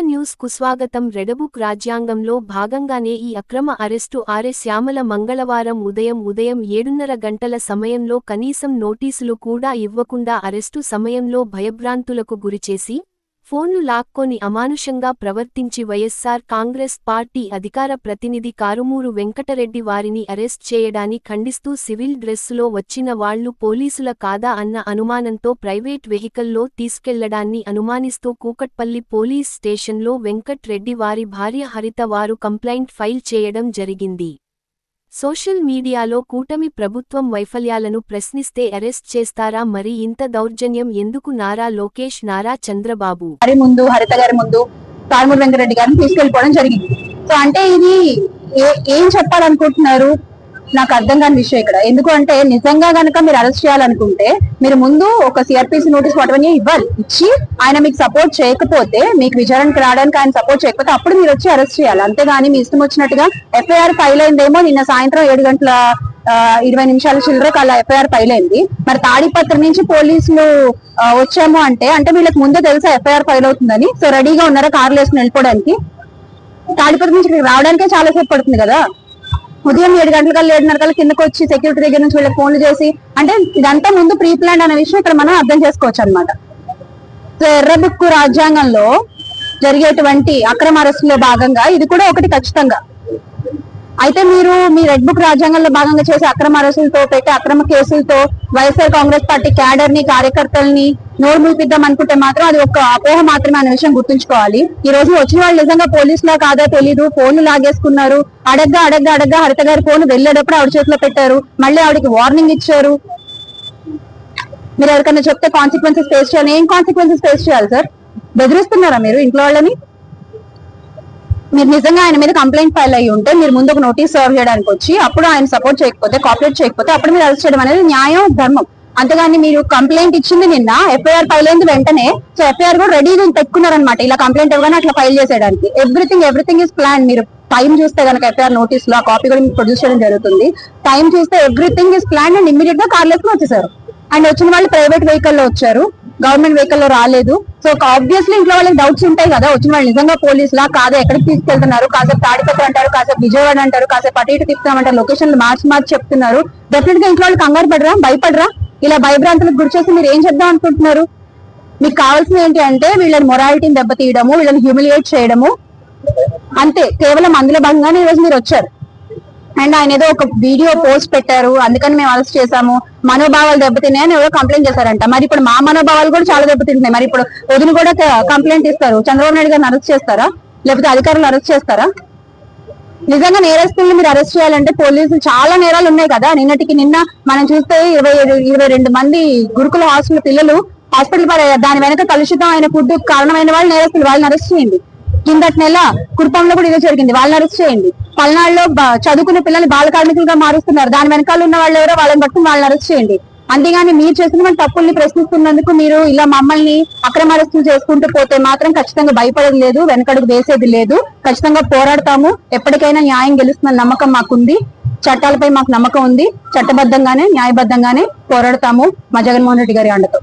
న్యూస్కు స్వాగతం. రెడబుక్ రాజ్యాంగంలో భాగంగానే ఈ అక్రమ అరెస్టు ఆర్ఎస్ శ్యామల మంగళవారం ఉదయం ఉదయం ఏడున్నర గంటల సమయంలో కనీసం నోటీసులు కూడా ఇవ్వకుండా అరెస్టు సమయంలో భయభ్రాంతులకు గురిచేసి ఫోన్లు లాక్కొని అమానుషంగా ప్రవర్తించి వైఎస్సార్ కాంగ్రెస్ పార్టీ అధికార ప్రతినిధి కారుమూరు వెంకటరెడ్డి వారిని అరెస్ట్ చేయడాన్ని ఖండిస్తూ సివిల్ డ్రెస్సులో వచ్చిన వాళ్ళు పోలీసుల కాదా అన్న అనుమానంతో ప్రైవేట్ వెహికల్లో తీసుకెళ్ళడాన్ని అనుమానిస్తూ కూకట్పల్లి పోలీస్ స్టేషన్లో వెంకట్ రెడ్డి వారి భార్య హరిత వారు కంప్లైంట్ ఫైల్ చేయడం జరిగింది. సోషల్ మీడియాలో కూటమి ప్రభుత్వం వైఫల్యాలను ప్రశ్నిస్తే అరెస్ట్ చేస్తారా మరి ఇంత దౌర్జన్యం ఎందుకు నారా లోకేష్ నారా చంద్రబాబు? గారి ముందు హరిత గారి ముందు కారుమూరి వెంకరెడ్డి గారిని తీసుకెళ్ళిపోవడం జరిగింది. సో అంటే ఇది ఏ- ఏం చెప్పాలనుకుంటున్నారు? నాకు అర్థం కాని విషయం ఇక్కడ. ఎందుకు అంటే నిజంగా గనక మీరు అరెస్ట్ చేయాలనుకుంటే మీరు ముందు ఒక సిఆర్పిసి నోటీస్ వాటవన్నీ ఇవ్వాలి. ఇచ్చి ఆయన మీకు సపోర్ట్ చేయకపోతే మీకు విచారణకు రావడానికి ఆయన సపోర్ట్ చేయకపోతే అప్పుడు మీరు వచ్చి అరెస్ట్ చేయాలి. అంతేగాని మీ ఇష్టం వచ్చినట్టుగా ఎఫ్ఐఆర్ ఫైల్ అయిందేమో నిన్న సాయంత్రం ఏడు గంటల ఇరవై నిమిషాల చిల్లరకు అలా ఎఫ్ఐఆర్ ఫైల్ అయింది. మరి తాడిపత్రి నుంచి పోలీసులు వచ్చాము అంటే అంటే వీళ్ళకి ముందే తెలుసా ఎఫ్ఐఆర్ ఫైల్ అవుతుందని? సో రెడీగా ఉన్నారా కార్లు వేసుకుని వెళ్ళిపోవడానికి? తాడిపత్రి నుంచి ఇక్కడికి రావడానికే చాలా సేపు పడుతుంది కదా? ఉదయం ఏడు గంటల కల్లా ఏడున్నర కల్లా కిందకు వచ్చి సెక్యూరిటీ దగ్గర నుంచి వీళ్ళకి ఫోన్లు చేసి అంటే ఇదంతా ముందు ప్రీ ప్లాన్ అనే విషయం ఇక్కడ మనం అర్థం చేసుకోవచ్చు అనమాట సో ఎర్రబుక్కు రాజ్యాంగంలో జరిగేటువంటి అక్రమ అరెస్టులో భాగంగా ఇది కూడా ఒకటి ఖచ్చితంగా. అయితే మీరు మీ రెడ్ బుక్ రాజ్యాంగంలో భాగంగా చేసే అక్రమ అరెస్టులతో పెట్టే అక్రమ కేసులతో వైఎస్ఆర్ కాంగ్రెస్ పార్టీ క్యాడర్ని కార్యకర్తల్ని నోరు మూపిద్దాం అనుకుంటే మాత్రం అది ఒక అపోహ మాత్రమే అనే విషయం గుర్తుంచుకోవాలి. ఈ రోజు వచ్చిన వాళ్ళు నిజంగా పోలీసులా కాదా తెలీదు. ఫోన్లు లాగేసుకున్నారు. అడగ్గా అడగ్గా అడగ్గా హరిత గారి ఫోన్ వెళ్ళేటప్పుడు ఆవిడ చేతిలో పెట్టారు. మళ్ళీ ఆవిడకి వార్నింగ్ ఇచ్చారు. మీరు ఎవరికైనా చెప్తే కాన్సిక్వెన్సెస్ ఫేస్ చేయాలి. ఏం కాన్సిక్వెన్సెస్ ఫేస్ చేయాలి సార్ బెదిరిస్తున్నారా మీరు ఇంట్లో వాళ్ళని? మీరు నిజంగా ఆయన మీద కంప్లైంట్ ఫైల్ అయ్యి ఉంటే మీరు ముందు ఒక నోటీస్ సర్వ్ చేయడానికి వచ్చి అప్పుడు ఆయన సపోర్ట్ చేయకపోతే కాపరేట్ చేయకపోతే అప్పుడు మీరు అరెస్ట్ చేయడం అనేది న్యాయం ధర్మం. అంతేగాని మీరు కంప్లైంట్ ఇచ్చింది నిన్న ఎఫ్ఐఆర్ ఫైల్ అయింది వెంటనే సో ఎఫ్ఐఆర్ కూడా రెడీగా పెట్టుకున్నారనమాట ఇలా కంప్లైంట్ ఇవ్వగానే అట్లా ఫైల్ చేసేయడానికి. ఎవ్రీథింగ్ ఎవ్రీథింగ్ ఇస్ ప్లాన్ మీరు టైం చూస్తే కనుక ఎఫ్ఐఆర్ నోటీస్లో ఆ కాపీ కూడా మీకు ప్రొడ్యూస్ చేయడం జరుగుతుంది. టైం చూస్తే ఎవ్రీథింగ్ ఇస్ ప్లాన్ అండ్ ఇమీడియట్గా కార్లెస్ వచ్చేసారు. అండ్ వచ్చిన వాళ్ళు ప్రైవేట్ వెహికల్లో వచ్చారు. గవర్నమెంట్ వెహికల్లో రాలేదు. సో ఆబ్వియస్లీ ఇంట్లో వాళ్ళకి డౌట్స్ ఉంటాయి కదా వచ్చిన వాళ్ళు నిజంగా పోలీసులా కాదా ఎక్కడికి తీసుకెళ్తున్నారు? కాసేపు తాడిపత్రి అంటారు కాసేపు విజయవాడ అంటారు కాసేపు అటు ఇటు తిప్పుతామంటారు లొకేషన్లు మార్చి మార్చి చెప్తున్నారు. డెఫినెట్గా ఇంట్లో వాళ్ళు కంగారు పడరా భయపడరా? ఇలా భయభ్రాంతులకు గురి చేసి మీరు ఏం చెప్దాం అనుకుంటున్నారు? మీకు కావాల్సింది ఏంటి అంటే వీళ్ళని మొరాలిటీని దెబ్బతీయడము వీళ్ళని హ్యూమిలియేట్ చేయడము. అంతే కేవలం అందులో భాగంగానే ఈ రోజు మీరు వచ్చారు. అండ్ ఆయన ఏదో ఒక వీడియో పోస్ట్ పెట్టారు. అందుకని మేము అరెస్ట్ చేశాము. మనోభావాలు దెబ్బతిన్నాయని ఎవరో కంప్లైంట్ చేశారంట. మరి ఇప్పుడు మా మనోభావాలు కూడా చాలా దెబ్బతింటున్నాయి. మరి ఇప్పుడు వదిన కూడా కంప్లైంట్ ఇస్తారు. చంద్రబాబు నాయుడు గారిని అరెస్ట్ చేస్తారా? లేకపోతే అధికారులు అరెస్ట్ చేస్తారా? నిజంగా నేరస్తుల్ని మీరు అరెస్ట్ చేయాలంటే పోలీసులు చాలా నేరాలు ఉన్నాయి కదా. నిన్నటికి నిన్న మనం చూస్తే ఇరవై ఏడు- ఇరవై రెండు మంది గురుకుల హాస్టల్ పిల్లలు హాస్పిటల్ పాలయ్యారు. దాని వెనక కలుషితం అయిన ఫుడ్ కారణమైన వాళ్ళు నేరస్తులు. వాళ్ళని అరెస్ట్ చేయండి. కిందటి నెల కుటుంబంలో కూడా ఇదే జరిగింది. వాళ్ళని అరెస్ట్ చేయండి. పల్నాడులో చదువుకునే పిల్లల్ని బాల కార్మికులుగా మారుస్తున్నారు. దాని వెనకాల ఉన్న వాళ్ళు ఎవరో వాళ్ళని పట్టుకుని వాళ్ళని అరెస్ట్ చేయండి. అంతేగాని మీరు చేసిన తప్పుల్ని ప్రశ్నిస్తున్నందుకు మీరు ఇలా మమ్మల్ని అక్రమ అరెస్టులు చేసుకుంటూ పోతే మాత్రం ఖచ్చితంగా భయపడేది లేదు వెనకడుగు వేసేది లేదు. ఖచ్చితంగా పోరాడతాము. ఎప్పటికైనా న్యాయం గెలుస్తున్న నమ్మకం మాకుంది. చట్టాలపై మాకు నమ్మకం ఉంది. చట్టబద్ధంగానే న్యాయబద్ధంగానే పోరాడతాము. మా జగన్మోహన్ రెడ్డి గారి అండతో.